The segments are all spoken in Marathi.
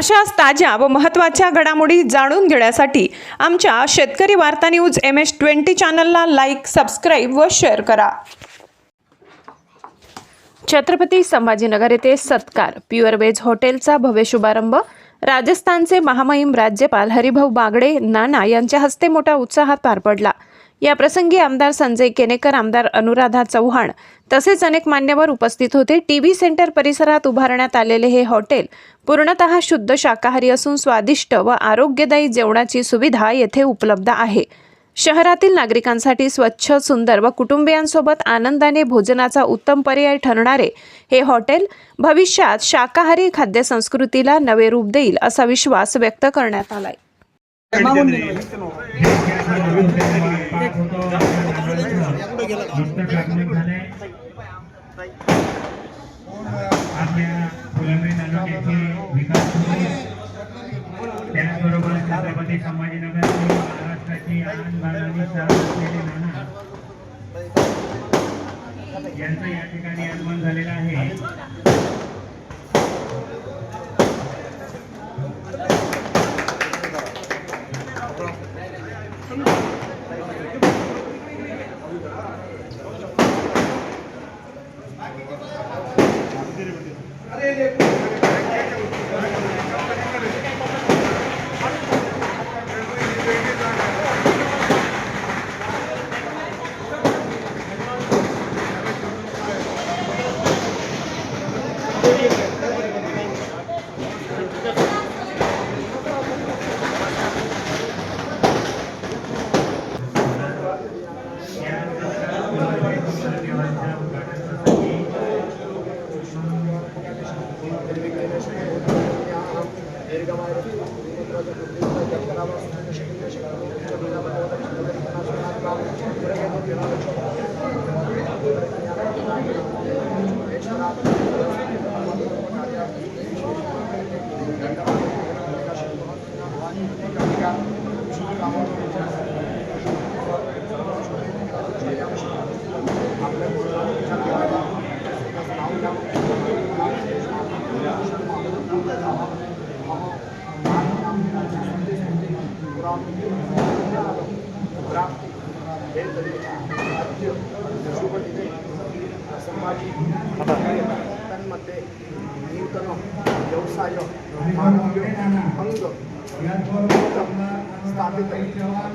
अशाच ताज्या व महत्त्वाच्या घडामोडी जाणून घेण्यासाठी आमच्या शेतकरी वार्ता न्यूज एम एस ट्वेंटी चॅनलला लाईक सबस्क्राईब व शेअर करा. छत्रपती संभाजीनगर येथे सत्कार प्युअर वेज हॉटेलचा भव्य शुभारंभ राजस्थानचे महामहिम राज्यपाल हरिभाऊ बागडे नाना यांच्या हस्ते मोठ्या उत्साहात पार पडला. या प्रसंगी आमदार संजय केनेकर आमदार अनुराधा चव्हाण तसेच अनेक मान्यवर उपस्थित होते. टीव्ही सेंटर परिसरात उभारण्यात आलेले हे हॉटेल पूर्णतः शुद्ध शाकाहारी असून स्वादिष्ट व आरोग्यदायी जेवणाची सुविधा येथे उपलब्ध आहे. शहरातील नागरिकांसाठी स्वच्छ सुंदर व कुटुंबियांसोबत आनंदाने भोजनाचा उत्तम पर्याय ठरणारे हे हॉटेल भविष्यात शाकाहारी खाद्यसंस्कृतीला नवे रूप देईल असा विश्वास व्यक्त करण्यात आलाय. आपल्या फुलंब्री तालुक्याचे विकास त्याचबरोबर छत्रपती संभाजीनगर महाराष्ट्राची आनंद बाळगणी असलेले नाना यांचं या ठिकाणी आगमन झालेलं आहे या Thank you. तन्मध्ये नूतन व्यवसाय मानव्य अंग स्थापित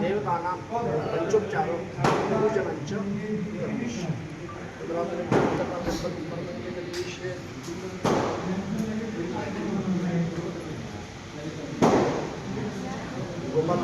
देवतानां पञ्चोपचार पूजनञ्च गोपाल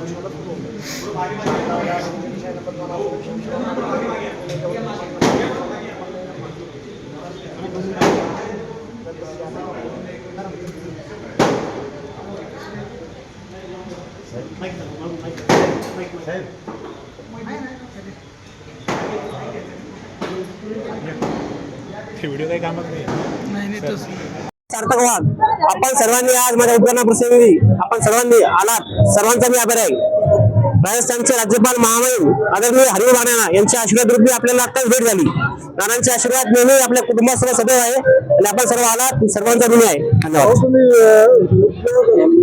सार्थक आपण सर्वांनी आज माझ्या उद्घाटना प्रसंगी आपण सर्वांनी आलात. सर्वांचा मी आभार आहे. राजस्थानचे राज्यपाल महामहिम आदरणीय हरिभाऊ राणा यांच्या आशीर्वाद रूपी आपल्याला आत्ताच भेट झाली. राणांचे आशीर्वाद नेहमी आपल्या कुटुंबासह सदैव आहे. आणि आपण सर्व आलात. सर्वांचा ऋणी आहे. धन्यवाद.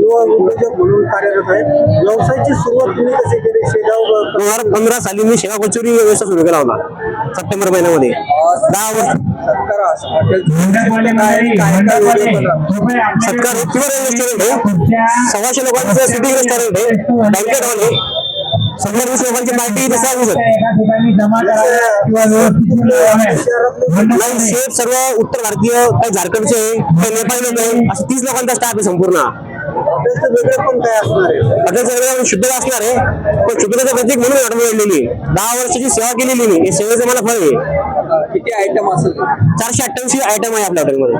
युवा उद्योजक म्हणून कार्यरत आहे. व्यवसायाची सुरुवात तुम्ही कशी केली? शेगाव दोन हजार पंधरा साली मी सेवा कचोरी व्यवसाय सुरू केला होता सप्टेंबर महिन्यामध्ये. दहा वर्ष. सत्कार हे प्युअर रेस्टॉरंट आहे सव्वाशे लोकांचं सिटिंग रेस्टॉरंट आहे. बँकेट हॉल आहे शंभर वीस लोकांची पार्टी शेफ सर्व उत्तर भारतीय काही झारखंडचे काही नेपाळी लोक आहे असं तीस लोकांचा स्टाफ आहे संपूर्ण. असणार शुद्ध असणार आहे. पण शुद्धतेचं प्रतीक म्हणून मिळलेली आहे दहा वर्षाची सेवा केलेली मी. हे सेवेचं मला फळ आहे. किती आयटम असेल चारशे अठ्ठ्याऐंशी आयटम आहे आपल्या हॉटेलमध्ये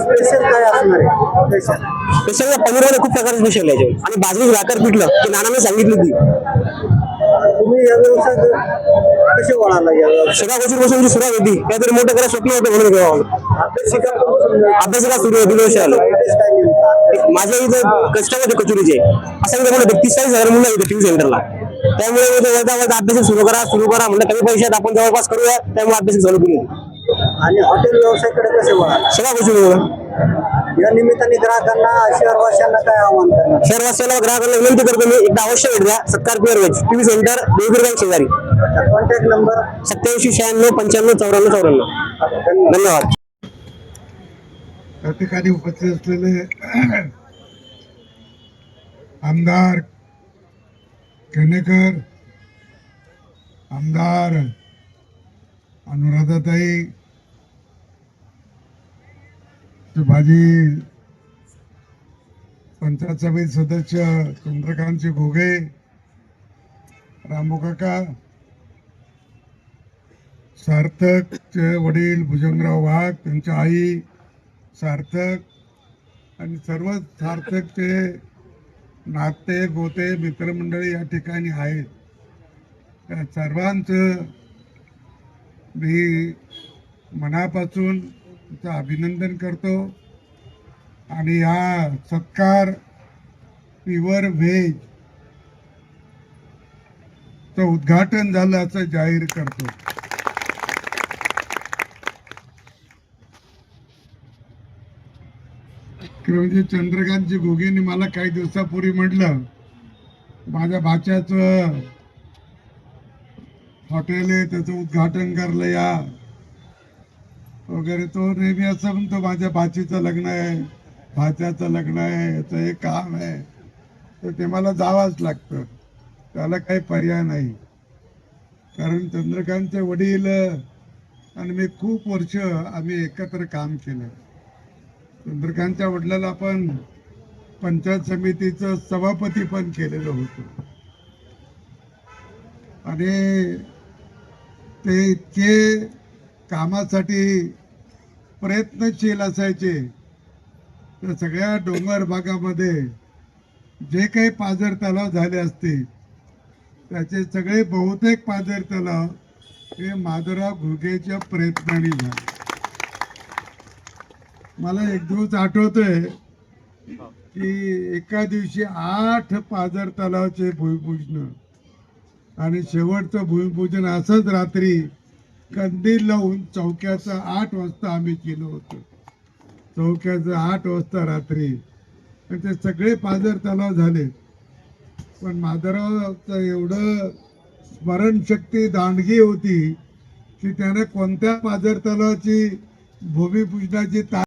स्पेशल काय असणार आहे? स्पेशल पनीरमध्ये खूप प्रकारचे स्पेशल आहे याच्यावर. आणि बाजरी भाकर पिठलं ते नानाने सांगितली होती. तुम्ही या व्यवसायात कसे वळाला या व्यवसायात सगळ्या गोष्टी बसून सुरुवात होती काहीतरी मोठं करायला स्वप्न होतं म्हणून घेऊ अभ्यासिका अभ्यासिका सुरू होती दोन वर्ष आलो काय नेमकं? माझ्या इथं कस्टमर होते कचोरीचे असं मी म्हणलं तीस चाळीस हजार मुलं होते टीव्ही सेंटरला त्यामुळे मी ते वळता वळता अभ्यास सुरू करा सुरू करा म्हणलं कमी पैशात आपण जवळपास करूया त्यामुळे अभ्यास चालू केली आणि हॉटेल व्यवसायाकडे कसे वळाला? सगळ्या गोष्टी या निमित्ताने ग्राहकांना शहरवासियांना काय आव्हान करणार? शहरवासियाला ग्राहकांना विनंती करतो मी एकदा अवश्य भेट द्या. Satkar pure veg TV centre Devgiri bank शेजारी. कॉन्टॅक्ट नंबर सत्याऐंशी शहाण्णव पंच्याण्णव चौऱ्याण्णव चौऱ्याण्णव. धन्यवाद. त्या ठिकाणी उपस्थित असलेले आमदार केनेकर आमदार अनुराधाताई माझी पंचायत समिती सदस्य चंद्रकांतजी घोगे रामू काका सार्थकचे वडील भुजंगराव वाघ त्यांच्या आई सार्थक आणि सर्व सार्थकचे नाते गोते मित्रमंडळी या ठिकाणी आहेत. त्या सर्वांचं मी मनापासून त्यांचं अभिनंदन करतो. आणि हा सत्कार प्युअर व्हेज चं उद्घाटन झालं असं जाहीर करतो. म्हणजे चंद्रकांतजी घोगेने मला काही दिवसापूर्वी म्हटलं माझ्या भाच्याचं हॉटेल आहे त्याचं उद्घाटन करलं या. वगैरे तो नेहमी असं म्हणतो माझ्या भाचीचं लग्न आहे भाच्याचं लग्न आहे याचं हे काम आहे. तर ते मला जावंच लागतं. त्याला काही पर्याय नाही. कारण चंद्रकांतचे वडील आणि मी खूप वर्ष आम्ही एकत्र काम केलं. चंद्रकांतच्या वडिलाला आपण पंचायत समितीचं सभापती पण केलेलं होतं. आणि ते इतके कामासाठी प्रयत्नशील असायचे. तर सगळ्या डोंगर भागामध्ये जे काही पाझर तलाव झाले असतील त्याचे सगळे बहुतेक पाझर तलाव हे माधवराव घुगेच्या प्रयत्नाने झाले. मला एक दिवस आठवतंय की एका दिवशी आठ पाझर तलावचे भूमिपूजन आणि शेवटचं भूमिपूजन असंच रात्री कंदील लावून चौक्याचं आठ वाजता आम्ही केलं होतं. चौक्याचं आठ वाजता रात्री. आणि ते सगळे पाझर तलाव झाले. पण माधवरावचं एवढं स्मरणशक्ती दांडगी होती की त्याने कोणत्या पाझर तलावाची भूमिपूजनाची ता